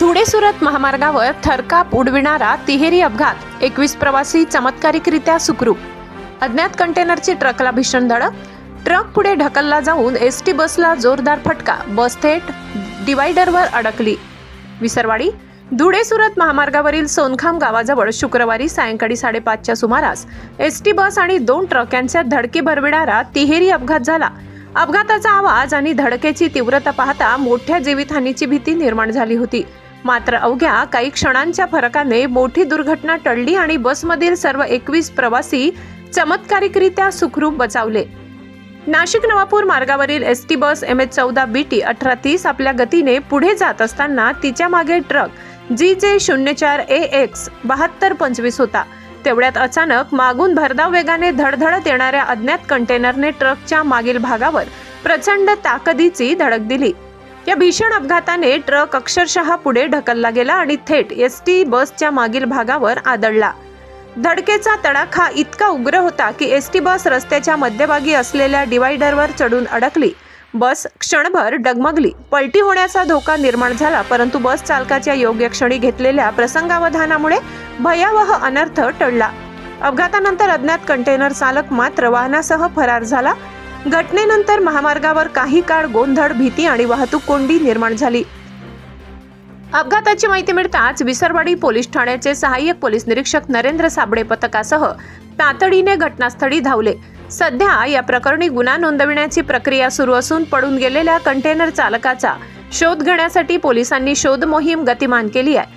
धुळे सुरत महामार्गावर थरकाप उडविणारा तिहेरी अपघात. एकवीस प्रवासी चमत्कारिकरित्या सुखरूप. अज्ञात कंटेनरची ट्रकला भीषण धडक. ट्रक पुढे ढकलला जाऊन एस टी बसला जोरदार फटका. बस थेट डिवायडरवर अडकली. विसरवाडी. धुळे सुरत महामार्गावरील सोनखाम गावाजवळ शुक्रवारी सायंकाळी साडेपाचच्या सुमारास एस टी बस आणि दोन ट्रक यांच्यात धडकी भरविणारा तिहेरी अपघात झाला. अपघाताचा आवाज आणि धडकेची तीव्रता पाहता मोठ्या जीवितहानीची भीती निर्माण झाली होती. मात्र अवघ्या काही क्षणांच्या फरकाने मोठी दुर्घटना टळली आणि बसमधील सर्व एकवीस प्रवासी चमत्कारिकरित्या सुखरूप बचावले. नाशिक नवापूर मार्गावरील S T bus M H चौदा बी टी अठरा तीस आपल्या गतीने पुढे जात असताना तिच्यामागे ट्रक जी जे शून्य चार ए एक्स बहात्तर पंचवीस होता. तेवढ्यात अचानक मागून भरधाव वेगाने धडधडत येणाऱ्या अज्ञात कंटेनरने ट्रकच्या मागील भागावर प्रचंड ताकदीची धडक दिली. या भीषण अपघाताने ट्रक अक्षरशः पुढे ढकलला गेला आणि थेट एस टी बसच्या मागील भागावर आदळला. धडकेचा तडाखा इतका उग्र होता की एस टी बस रस्त्याच्या मध्यभागी असलेल्या डिवायडरवर चढून अडकली. बस क्षणभर डगमगली. पलटी होण्याचा धोका निर्माण झाला परंतु बस चालकाच्या योग्य क्षणी घेतलेल्या प्रसंगावधानामुळे भयावह अनर्थ टळला. अपघातानंतर अज्ञात कंटेनर चालक मात्र वाहनासह फरार झाला. घटनेनंतर महामार्गावर काही काळ गोंधळ भीती आणि वाहतूक कोंडी निर्माण झाली. अपघाताची माहिती मिळताच विसरवाडी पोलीस ठाण्याचे सहाय्यक पोलीस निरीक्षक नरेंद्र साबळे पथकासह तातडीने घटनास्थळी धावले. सध्या या प्रकरणी गुन्हा नोंदविण्याची प्रक्रिया सुरू असून पडून गेलेल्या कंटेनर चालकाचा शोध घेण्यासाठी पोलिसांनी शोध मोहीम गतिमान केली आहे.